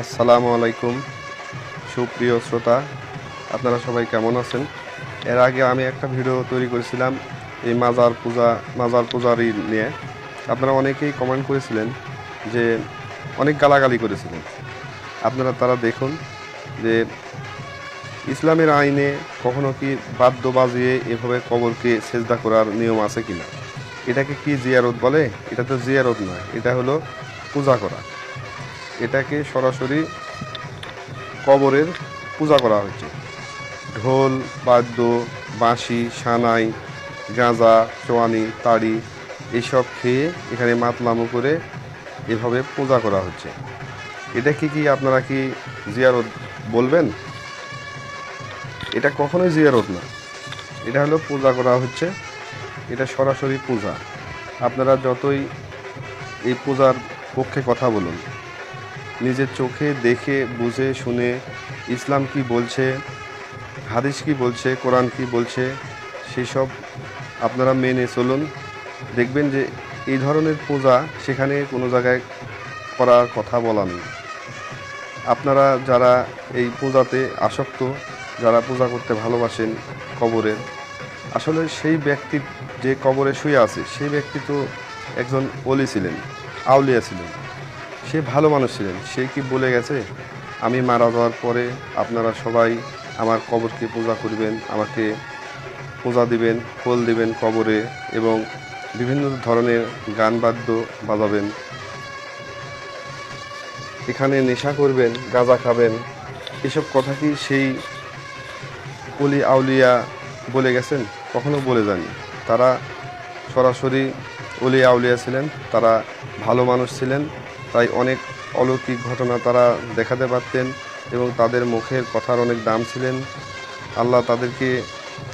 আসসালামু আলাইকুম, সুপ্রিয় শ্রোতা। আপনারা সবাই কেমন আছেন? এর আগে আমি একটা ভিডিও তৈরি করেছিলাম এই মাজার পূজা, মাজার পূজারি নিয়ে। আপনারা অনেকেই কমেন্ট করেছিলেন যে অনেক গালাগালি করেছিলেন। আপনারা তারা দেখুন যে ইসলামের আইনে কখনো কি বাদ্য বাজিয়ে এভাবে কবরকে সেজদা করার নিয়ম আছে কিনা? এটাকে কি জিয়ারত বলে? এটা তো জিয়ারত না এটা হলো পূজা করা। এটাকে সরাসরি কবরের পূজা করা হচ্ছে ঢোল, বাদ্য, বাঁশি, সানাই, গাঁজা চোয়ানি তাড়ি এসব খেয়ে এখানে মাতলামো করে এভাবে পূজা করা হচ্ছে। এটা কি কি আপনারা কি জিয়ারত বলবেন? এটা কখনোই জিয়ারত না। এটা হলো পূজা করা হচ্ছে। এটা সরাসরি পূজা। আপনারা যতই এই পূজার পক্ষে কথা বলুন নিজের চোখে দেখে, বুঝে, শুনে, ইসলাম কি বলছে, হাদিস কি বলছে, কোরআন কি বলছে, সেসব আপনারা মেনে চলুন। দেখবেন যে এই ধরনের পূজা সেখানে কোনো জায়গায় করার কথা বলা নেই। আপনারা যারা এই পূজাতে আসক্ত, যারা পূজা করতে ভালোবাসেন কবরের আসলে সেই ব্যক্তি যে কবরে শুয়ে আছে, সেই ব্যক্তি তো একজন অলি ছিলেন, আউলিয়া ছিলেন। সে ভালো মানুষ ছিলেন। সে কি বলে গেছে? আমি মারা যাওয়ার পরে আপনারা সবাই আমার কবরকে পূজা করবেন, আমাকে পূজা দিবেন ফুল দিবেন কবরে এবং বিভিন্ন ধরনের গান বাদ্য বাজাবেন। এখানে নেশা করবেন, গাঁজা খাবেন, এসব কথা কি সেই অলি আউলিয়া বলে গেছেন? কখনো বলে যায়নি তারা সরাসরি অলি আউলিয়া ছিলেন, তারা ভালো মানুষ ছিলেন তাই অনেক অলৌকিক ঘটনা তারা দেখাতে পারতেন এবং তাদের মুখের কথার অনেক দাম ছিলেন। আল্লাহ তাদেরকে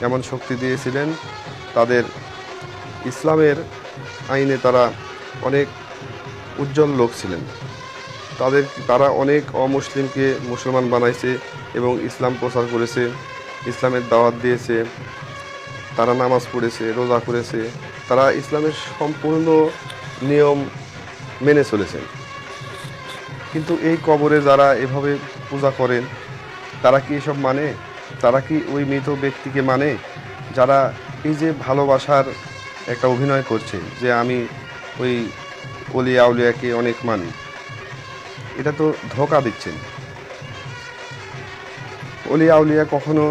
এমন শক্তি দিয়েছিলেন, তাদের ইসলামের আইনে তারা অনেক উজ্জ্বল লোক ছিলেন। তাদের, তারা অনেক অমুসলিমকে মুসলমান বানাইছে এবং ইসলাম প্রচার করেছে, ইসলামের দাওয়াত দিয়েছে, তারা নামাজ পড়েছে, রোজা করেছে, তারা ইসলামের সম্পূর্ণ নিয়ম মেনে চলেছেন। কিন্তু এই কবরে যারা এভাবে পূজা করেন, তারা কি এসব মানে? তারা কি ওই মৃত ব্যক্তিকে মানে? যারা এই যে ভালোবাসার একটা অভিনয় করছে, যে আমি ওই অলিয়া উলিয়াকে অনেক মানি, এটা তো ধোকা দিচ্ছেন। অলিয়া উলিয়া কখনো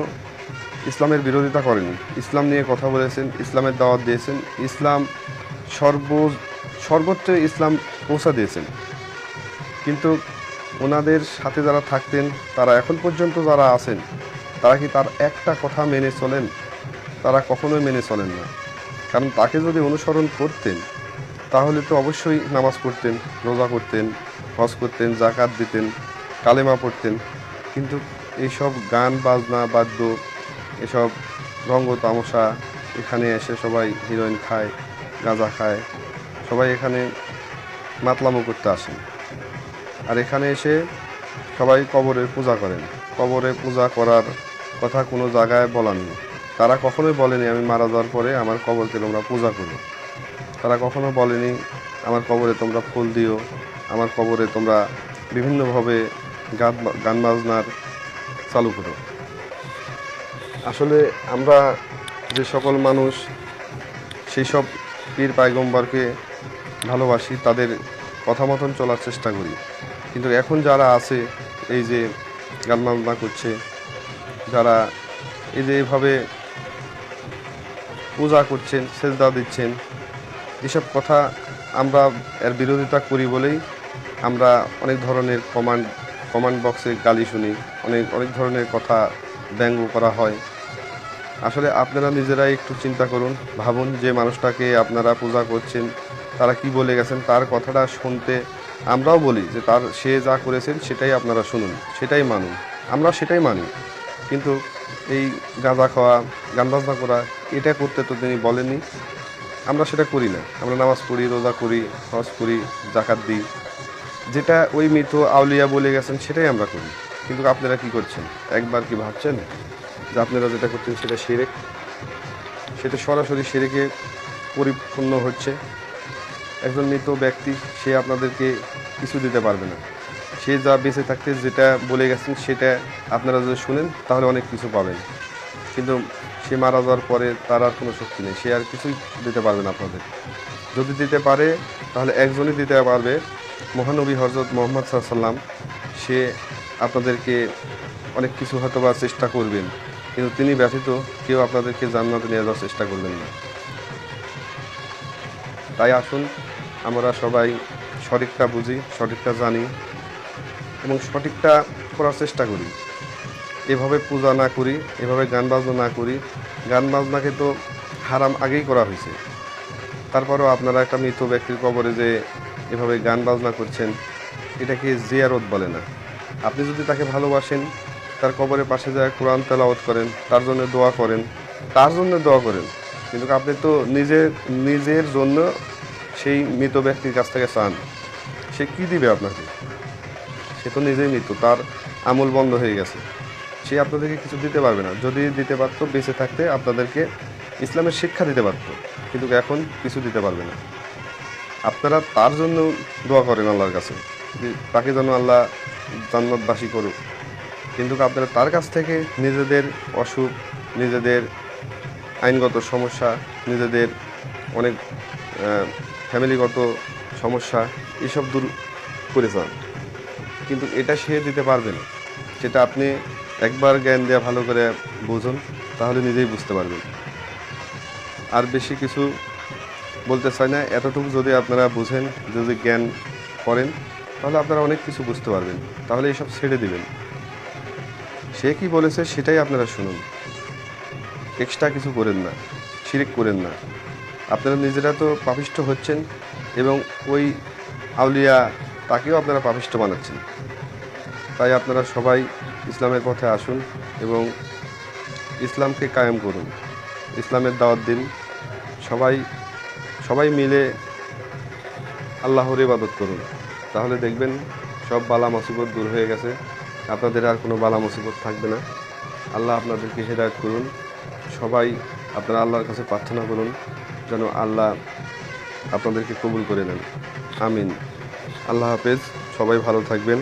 ইসলামের বিরোধিতা করেনি। ইসলাম নিয়ে কথা বলেছেন, ইসলামের দাওয়াত দিয়েছেন, ইসলাম সর্ব সর্বোচ্চ ইসলাম পৌঁছা দিয়েছেন। কিন্তু ওনাদের সাথে যারা থাকতেন, তারা এখন পর্যন্ত যারা আছেন, তারা কি তার একটা কথা মেনে চলেন? তারা কখনোই মেনে চলেন না। কারণ তাকে যদি অনুসরণ করতেন, তাহলে তো অবশ্যই নামাজ পড়তেন, রোজা করতেন হজ করতেন জাকাত দিতেন, কালেমা পড়তেন। কিন্তু এইসব গান, বাজনা, বাদ্য, এসব রঙ্গ তামসা এখানে এসে সবাই হিরোইন খায়, গাঁজা খায়, সবাই এখানে মাতলামো করতে আসেন। আর এখানে এসে সবাই কবরের পূজা করেন। কবরে পূজা করার কথা কোনো জায়গায় বলার নেই তারা কখনোই বলেনি, আমি মারা যাওয়ার পরে আমার কবরকে তোমরা পূজা করো। তারা কখনো বলেনি, আমার কবরে তোমরা ফুল দিও। আমার কবরে তোমরা বিভিন্নভাবে গান গান বাজনার চালু করো। আসলে আমরা যে সকল মানুষ, সেই সব পীর পায়গম্বরকে ভালোবাসি, তাদের কথা মতন চলার চেষ্টা করি। কিন্তু এখন যারা আছে, এই যে গান বাজনা করছে, যারা এই যে এভাবে পূজা করছেন সেজদা দিচ্ছেন, এসব কথা আমরা এর বিরোধিতা করি বলেই আমরা অনেক ধরনের কমান্ড কমান্ড বক্সে গালি শুনি, অনেক অনেক ধরনের কথা ব্যঙ্গ করা হয়। আসলে আপনারা নিজেরাই একটু চিন্তা করুন, ভাবুন যে মানুষটাকে আপনারা পূজা করছেন, তারা কি বলে গেছেন, তার কথাটা শুনতে আমরাও বলি যে তার, সে যা করেছেন সেটাই আপনারা শুনুন, সেটাই মানুন, আমরা সেটাই মানি। কিন্তু এই গাঁজা খাওয়া গান বাজনা করা, এটা করতে তো তিনি বলেননি। আমরা সেটা করি না। আমরা নামাজ পড়ি, রোজা করি, হজ করি জাকাত দিই। যেটা ওই মৃত আউলিয়া বলে গেছেন, সেটাই আমরা করি। কিন্তু আপনারা কি করছেন? একবার কি ভাবছেন যে আপনারা যেটা করছেন সেটা সেরেক সেটা সরাসরি সেরেকে পরিপূর্ণ হচ্ছে। একজন মৃত ব্যক্তি, সে আপনাদেরকে কিছু দিতে পারবে না। সে যা বেঁচে থাকতে যেটা বলে গেছেন, সেটা আপনারা যদি শুনেন, তাহলে অনেক কিছু পাবেন। কিন্তু সে মারা যাওয়ার পরে তার আর কোনো শক্তি নেই, সে আর কিছুই দিতে পারবে না আপনাদের। যদি দিতে পারে, তাহলে একজনই দিতে পারবে। মহানবী হজরত মোহাম্মদ সাল্লাম সে আপনাদেরকে অনেক কিছু হয়তো বা চেষ্টা করবেন, কিন্তু তিনি ব্যতীত কেউ আপনাদেরকে জান্নাতে নিয়ে যাওয়ার চেষ্টা করবেন না। তাই আসুন আমরা সবাই সঠিকটা বুঝি, সঠিকটা জানি এবং সঠিকটা করার চেষ্টা করি। এভাবে পূজা না করি, এভাবে গান বাজনা না করি। গান বাজনাকে তো হারাম আগেই করা হয়েছে। তারপরেও আপনারা একটা মৃত ব্যক্তির কবরে যে এভাবে গান বাজনা করছেন, এটাকে জিয়ারত বলে না। আপনি যদি তাকে ভালোবাসেন, তার কবরের পাশে যায় কোরআন তেলাওয়াত করেন, তার জন্য দোয়া করেন, তার জন্য দোয়া করেন, কিন্তু আপনি তো নিজের নিজের জন্য সেই মৃত ব্যক্তির কাছ থেকে চান। সে কি দিবে আপনাকে? সে তো নিজেই মৃত তার আমল বন্ধ হয়ে গেছে। সে আপনাদেরকে কিছু দিতে পারবে না। যদি দিতে পারতো, বেঁচে থাকতে আপনাদেরকে ইসলামের শিক্ষা দিতে পারতো, কিন্তু এখন কিছু দিতে পারবে না। আপনারা তার জন্য দোয়া করেন আল্লাহর কাছে তাকে যেন আল্লাহ জান্নাতবাসী করুক। কিন্তু আপনারা তার কাছ থেকে নিজেদের অসুখ, নিজেদের আইনগত সমস্যা, নিজেদের অনেক ফ্যামিলিগত সমস্যা, এসব দূর করে যান। কিন্তু এটা সে দিতে পারবে না। সেটা আপনি একবার জ্ঞান দেওয়া ভালো করে বুঝুন, তাহলে নিজেই বুঝতে পারবেন। আর বেশি কিছু বলতে চাই না। এতটুকু যদি আপনারা বুঝেন, যদি জ্ঞান করেন, তাহলে আপনারা অনেক কিছু বুঝতে পারবেন। তাহলে এসব ছেড়ে দিবেন। সে কি বলেছে সেটাই আপনারা শুনুন। এক্সট্রা কিছু করেন না শিরিক করেন না। আপনারা নিজেরা তো পাপিষ্ট হচ্ছেন এবং ওই আউলিয়া তাকেও আপনারা পাপিষ্ট বানাচ্ছেন। তাই আপনারা সবাই ইসলামের পথে আসুন এবং ইসলামকে কায়েম করুন। ইসলামের দাওয়াত দিন। সবাই সবাই মিলে আল্লাহর ইবাদত করুন। তাহলে দেখবেন সব বালা মুসিবত দূর হয়ে গেছে। আপনাদের আর কোনো বালা মুসিবত থাকবে না। আল্লাহ আপনাদেরকে হেদায়ত করুন। সবাই আপনারা আল্লাহর কাছে প্রার্থনা করুন। যেন আল্লাহ আপনাদেরকে কবুল করে নেন। আমিন। আল্লাহ হাফেজ। সবাই ভালো থাকবেন।